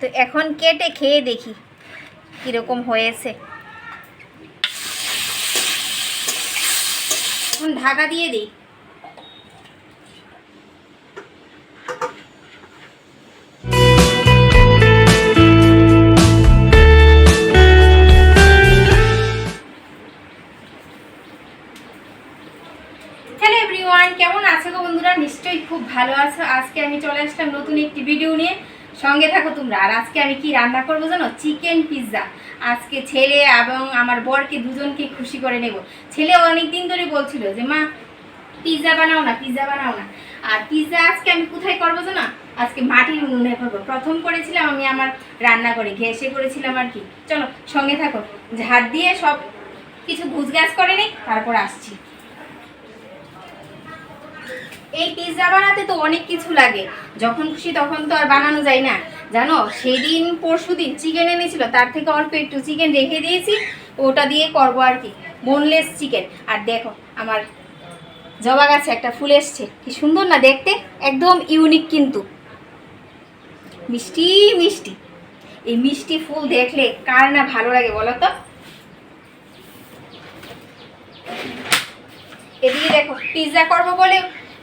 তো এখন কেটে খেয়ে দেখি কীরকম হয়েছে। এখন ঢাকা দিয়ে দিই। কেমন আছো গো বন্ধুরা? নিশ্চয়ই খুব ভালো আছো। আজকে আমি চলে আসলাম নতুন একটি ভিডিও নিয়ে। সঙ্গে থাকো তোমরা। আর আজকে আমি কি রান্না করব জানো? চিকেন পিৎজা আজকে ছেলে এবং আমার বরকে দুজনকে খুশি করে নেব। ছেলে অনেক দিন ধরে বলছিল যে, মা পিৎজা বানাও না পিৎজা বানাও না। আর পিৎজা আজকে আমি কোথায় করব জানো? আজকে মাটির উনুনে করব। প্রথম করেছিলাম আমি আমার রান্না করে ঘেসে করেছিলাম আর কি। চলো, সঙ্গে থাকো। ঝাড় দিয়ে সব কিছু গুজগাছ করে নিই, তারপর আসছি। এই পিৎজা বানাতে তো অনেক কিছু লাগে। যখন খুশি তখন তো আর বানানো যায় না। জানো, সেদিন পরশু দিন চিকেন এনেছিল, তার থেকে অল্প একটু চিকেন রেখে দিয়েছি, ওটা দিয়ে করব আর কি বোনলেস চিকেন আর দেখো, আমার জবা গাছে একটা ফুল এসছে, কি সুন্দর না দেখতে? একদম ইউনিক কিন্তু। মিষ্টি মিষ্টি। এই মিষ্টি ফুল দেখলে কার না ভালো লাগে বলো তো? এদিকে দেখো পিৎজা করব বলে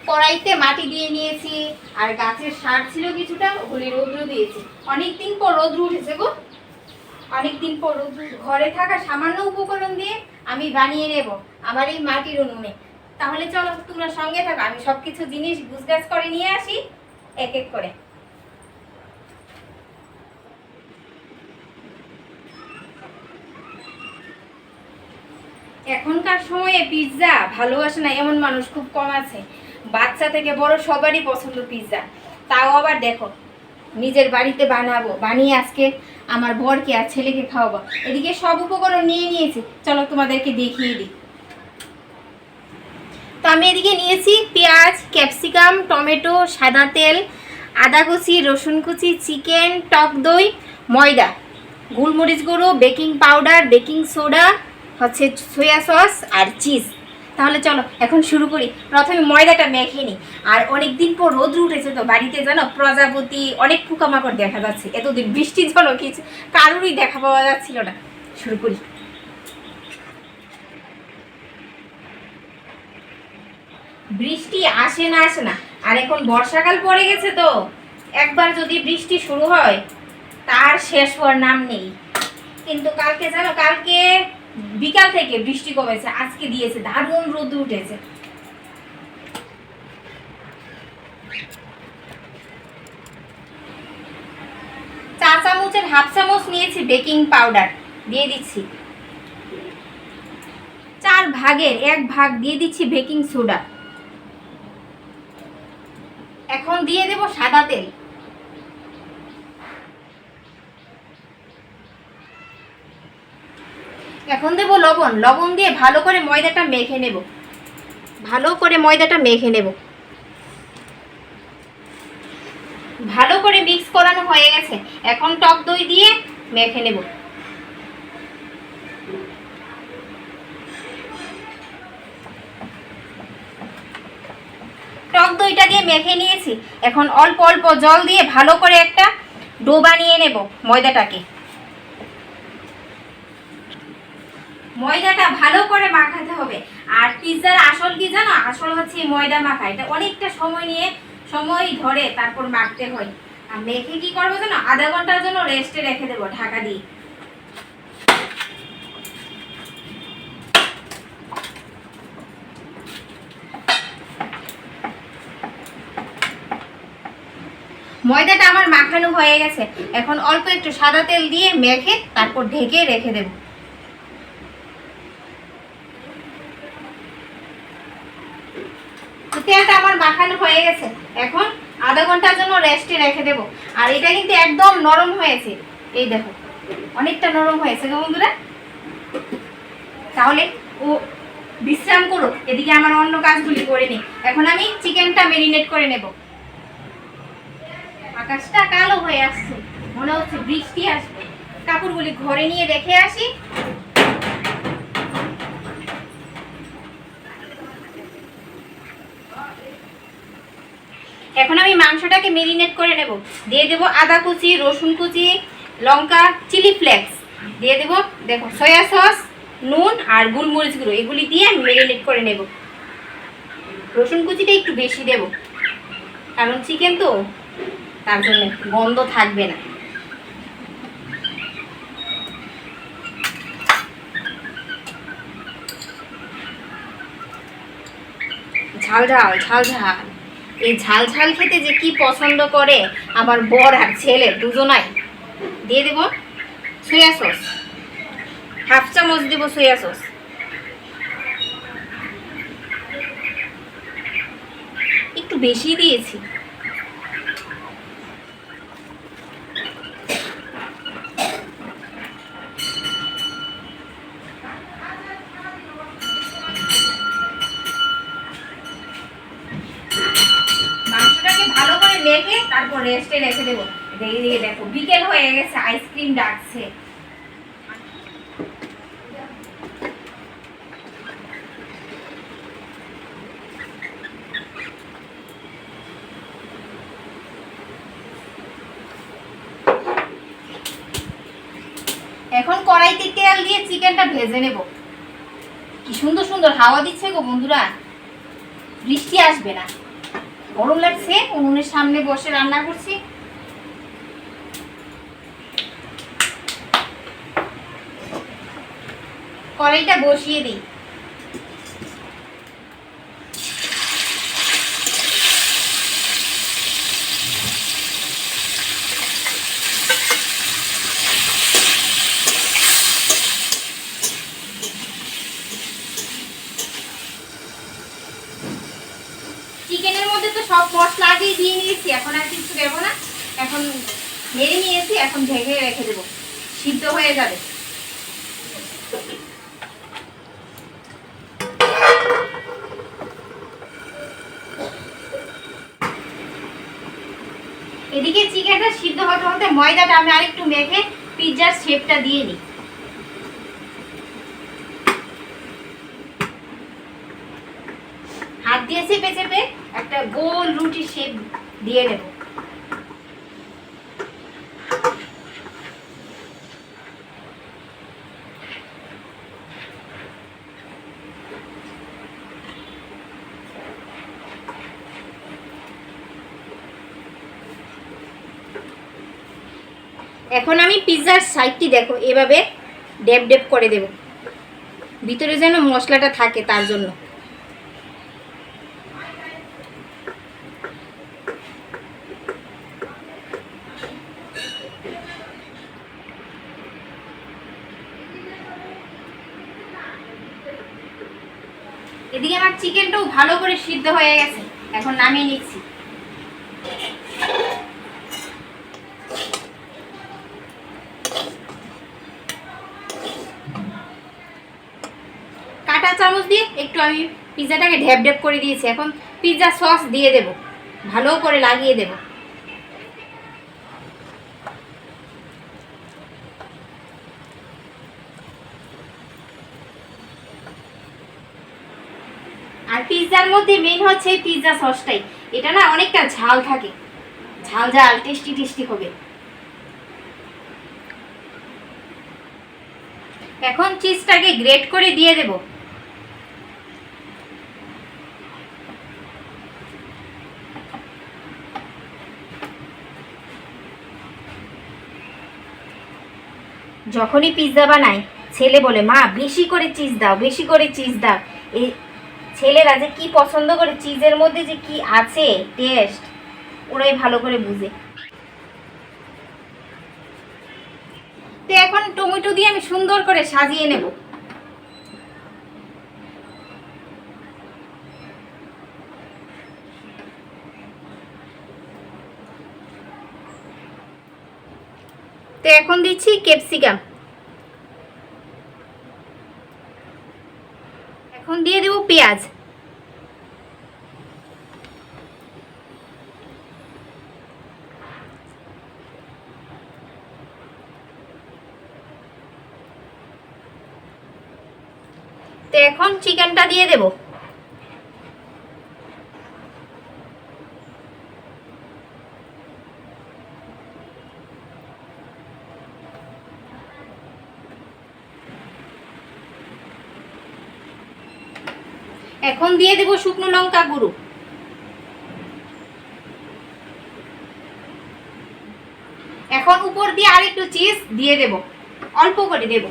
কড়াইতে মাটি দিয়ে নিয়েছি, আর গাছের সার ছিল কিছুটা, ওগুলি রৌদ্র দিয়েছি। অনেকদিন পর রৌদ্র উঠেছে গো। অনেকদিন পর রৌদ্র, ঘরে থাকা সামান্য উপকরণ দিয়ে আমি বানিয়ে নেব আমার এই মাটির উনুনে। তাহলে চলো, তোমরা সঙ্গে থাকো, আমি সব কিছু জিনিস গুছগাছ করে নিয়ে আসি, এক এক করে। এখনকার সময়ে পিৎজা ভালোবাসে না, এমন মানুষ খুব কম আছে। বাচ্চা থেকে বড় সবারই পছন্দ পিৎজা তাও আবার দেখো, নিজের বাড়িতে বানাবো, বানিয়ে আজকে আমার বরকে আর ছেলেকে খাওয়াবো। এদিকে সব উপকরণ নিয়ে নিয়েছি, চলো তোমাদেরকে দেখিয়ে দিই। তো আমি এদিকে নিয়েছি পেঁয়াজ ক্যাপসিকাম টমেটো, সাদা তেল, আদা কুচি, রসুন কুচি চিকেন টক দই, ময়দা, গোলমরিচ গুঁড়ো বেকিং পাউডার বেকিং সোডা হচ্ছে সয়া সস আর চিজ তাহলে চলো, এখন শুরু করি। প্রথমে ময়দাটা মেখে নিই। আর অনেক দিন পর রোদ্র উঠেছে তো বাড়িতে জানো প্রজাপতি অনেক পোকামাকড় দেখা যাচ্ছে। এতদিন বৃষ্টির জন্য কিছু কারোরই দেখা পাওয়া যাচ্ছিল না। শুরু করি। বৃষ্টি আসে না আসে না, আর এখন বর্ষাকাল পড়ে গেছে তো। একবার যদি বৃষ্টি শুরু হয়, তার শেষ হওয়ার নাম নেই। কিন্তু কালকে জানো, কালকে বিকাল থেকে বৃষ্টি কমেছে, আজকে দিয়েছে, দারুণ রোদ উঠেছে। চা চামচের হাফ চামচ নিয়েছি বেকিং পাউডার, দিয়ে দিচ্ছি। চার ভাগের এক ভাগ দিয়ে দিচ্ছি বেকিং সোডা। এখন দিয়ে দেব সাদা তেল। এখন দেব লবণ। লবণ দিয়ে ভালো করে ময়দাটা মেখে নেব। ভালো করে ময়দাটা মেখে নেব। ভালো করে মিক্স করানো হয়ে গেছে। এখন টক দই দিয়ে মেখে নেব। টক দইটা দিয়ে মেখে নিয়েছি। এখন অল্প অল্প জল দিয়ে ভালো করে একটা ডো বানিয়ে নেব ময়দাটাকে। ময়দাটা ভালো করে মাখাতে হবে। আর পিৎজার আসল কি জানো? আসল হচ্ছে ময়দা মাখা। এটা অনেকটা সময় নিয়ে, সময় ধরে তারপর মাখতে হয়। আর মেখে কি করব জানো? আধা ঘণ্টার জন্য রেস্টে রেখে দেবো ঢাকা দিয়ে। ময়দাটা আমার মাখানো হয়ে গেছে। এখন অল্প একটু সাদা তেল দিয়ে মেখে তারপর ঢেকে রেখে দেবো তো তেলটা আমার মাখানো হয়ে গেছে। এখন আধা ঘণ্টার জন্য রেস্টে রেখে দেব। আর এটা কিন্তু একদম নরম হয়েছে। এই দেখো, অনেকটা নরম হয়েছে গো বন্ধুরা। তাহলে ও বিশ্রাম করো, এদিকে আমার অন্য কাজগুলি করে নি। এখন আমি চিকেনটা মেরিনেট করে নেব। আকাশটা কালো হয়ে আসছে, মনে হচ্ছে বৃষ্টি আসবে। কাপড়গুলি ঘরে নিয়ে রেখে আসি। এখন আমি মাংসটাকে মেরিনেট করে নেব। দিয়ে দেবো আদা কুচি, রসুন কুচি, লঙ্কা চিলি ফ্লেক্স দিয়ে দেবো, দেখো সয়া সস নুন আর গোলমরিচ গুঁড়ো। এগুলি দিয়ে আমি মেরিনেট করে নেব। রসুন কুচিটা একটু বেশি দেব। কারণ চিকেন তো, তার জন্য গন্ধ থাকবে না। ঝাল ঝাল ঝাল ঝাল। এই ঝাল ঝাল খেতে যে কি পছন্দ করে আমার বর আর ছেলে দুজনাই। দিয়ে দেব সয়া সস। হাফ চামচ দেব সয়া সস। একটু বেশি দিয়েছি মাংসটাকে ভালো করে মেখে তারপর রেস্টে রেখে দেবো। দেখে দেখো, বিকেল হয়ে গেছে আইসক্রিম ডাকছে। এখন কড়াইতে তেল দিয়ে চিকেনটা ভেজে নেব। কি সুন্দর সুন্দর হাওয়া দিচ্ছে গো বন্ধুরা। বৃষ্টি আসবে না। গরম লাগছে উনুনের সামনে বসে রান্না করছি। কড়াইটা বসিয়ে দিই চিকেনের মধ্যে তো সব মশলা আগেই দিয়ে নিয়েছি এখন আর কিছু দেবো না। এখন মেরে নিয়েছি, এখন ঢেকে রেখে দেবো। সিদ্ধ হয়ে যাবে। এদিকে চিকেনটা সিদ্ধ হতে হতে ময়দাটা আমি আরেকটু মেখে পিৎজার শেপটা দিয়ে নিই। হাত দিয়ে চেপে চেপে একটা গোল রুটি শেপ দিয়ে নেব। এখন আমি পিৎজার সাইডটি দেখো, এভাবে ডেপ ডেপ করে দেব। ভিতরে যেন মশলাটা থাকে তার জন্য এদিকে আমার চিকেনটাও ভালো করে সিদ্ধ হয়ে গেছে। এখন নামিয়ে নিচ্ছি। কাটা চামচ দিয়ে একটু আমি পিৎজাটাকে ঢেপ ঢেপ করে দিয়েছি। এখন পিৎজা সস দিয়ে দেব। ভালো করে লাগিয়ে দেব আর পিৎজার মধ্যে মেন হচ্ছে পিৎজা সসটাই এটা না অনেকটা ঝাল থাকে। ঝাল ঝাল টেস্টি টেস্টি হবে। এখন চিজটাকে গ্রেট করে দিয়ে দেব। যখনই পিৎজা বানাই, ছেলে বলে, মা, বেশি করে চিজ দাও, বেশি করে চিজ দাও। ছেলেরা যে কি পছন্দ করে, চিজের মধ্যে যে কি আছে টেস্ট ওরাই ভালো করে বুঝে। তো এখন টমেটো দিয়ে আমি সুন্দর করে সাজিয়ে নেব। তো এখন দিচ্ছি ক্যাপসিকাম এখন দিয়ে দেবো পেঁয়াজ। তো এখন চিকেনটা দিয়ে দেব। এখন দিয়ে দেব শুকনো লঙ্কা গুঁড়ো। এখন উপর দিয়ে আরেকটু চিজ দিয়ে দেব। অল্প করে দেব।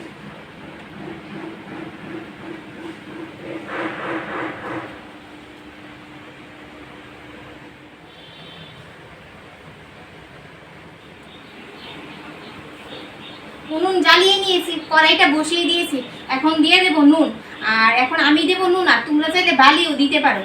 উনুন জ্বালিয়ে নিয়েছি, কড়াইটা বসিয়ে দিয়েছি। এখন দিয়ে দেব নুন। আর এখন আমি দেবো নুন, আর তোমরা চাইলে বালিও দিতে পারো।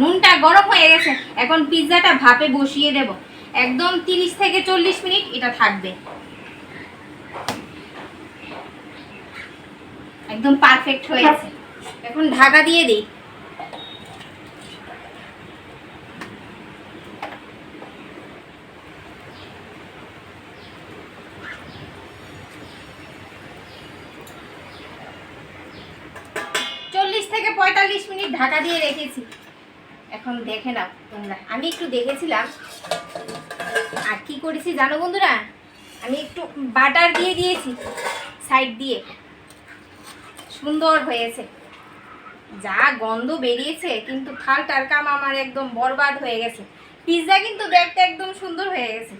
নুনটা গরম হয়ে গেছে, এখন পিৎজাটা ভাপে বসিয়ে দেব। একদম তিরিশ থেকে চল্লিশ মিনিট এটা থাকবে। একদম পারফেক্ট হয়েছে এখন ঢাকা দিয়ে দিই। চল্লিশ থেকে পঁয়তাল্লিশ মিনিট ঢাকা দিয়ে রেখেছি। এখন দেখে নাও তোমরা। আমি একটু দেখেছিলাম। আর কি করেছি জানো বন্ধুরা? আমি একটু বাটার দিয়ে দিয়েছি, সাইড দিয়ে। সুন্দর হয়েছে। যা গন্ধ বেরিয়েছে, কিন্তু থালটার কাম আমার একদম বরবাদ হয়ে গেছে। পিৎজা কিন্তু দেখতে একদম সুন্দর হয়ে গেছে।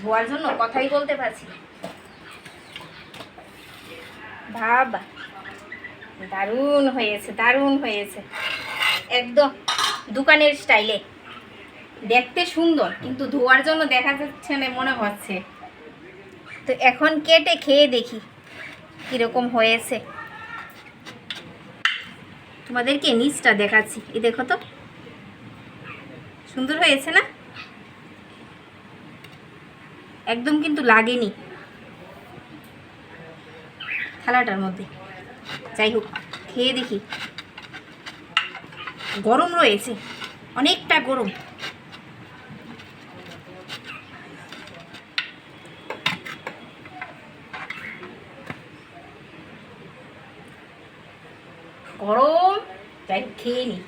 ধোয়ার জন্য কথাই বলতে পারছি। বাবা, দারুণ হয়েছে দারুণ হয়েছে। একদম দোকানের স্টাইলে। দেখতে সুন্দর, কিন্তু ধোয়ার জন্য দেখা যাচ্ছে না, মনে হচ্ছে। তো এখন কেটে খেয়ে দেখি কীরকম হয়েছে। তোমাদেরকে নিচটা দেখাচ্ছি। এই দেখো তো। সুন্দর হয়েছে না? একদম কিন্তু লাগেনি থালাটার মধ্যে। যাই হোক, খেয়ে দেখি। গরম রয়েছে, অনেকটা গরম যাই হোক খেয়ে নি।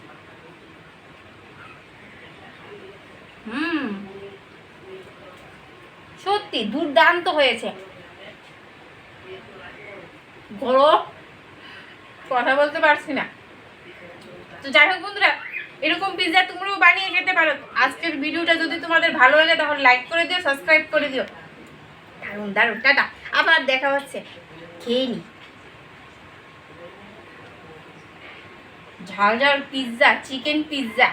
হুম। সত্যি, দুর্দান্ত হয়েছে। গরম কথা বলতে পারছি না। তো যাই হোক বন্ধুরা, এরকম পিৎজা তোমরাও বানিয়ে খেতে পারো। আজকের ভিডিওটা যদি তোমাদের ভালো লাগে, তাহলে লাইক করে দিও সাবস্ক্রাইব করে দিও। দারুণ দারুণ, টাটা। আবার দেখা হচ্ছে। খেয়ে নি। ঝাল ঝাল পিৎজা চিকেন পিৎজা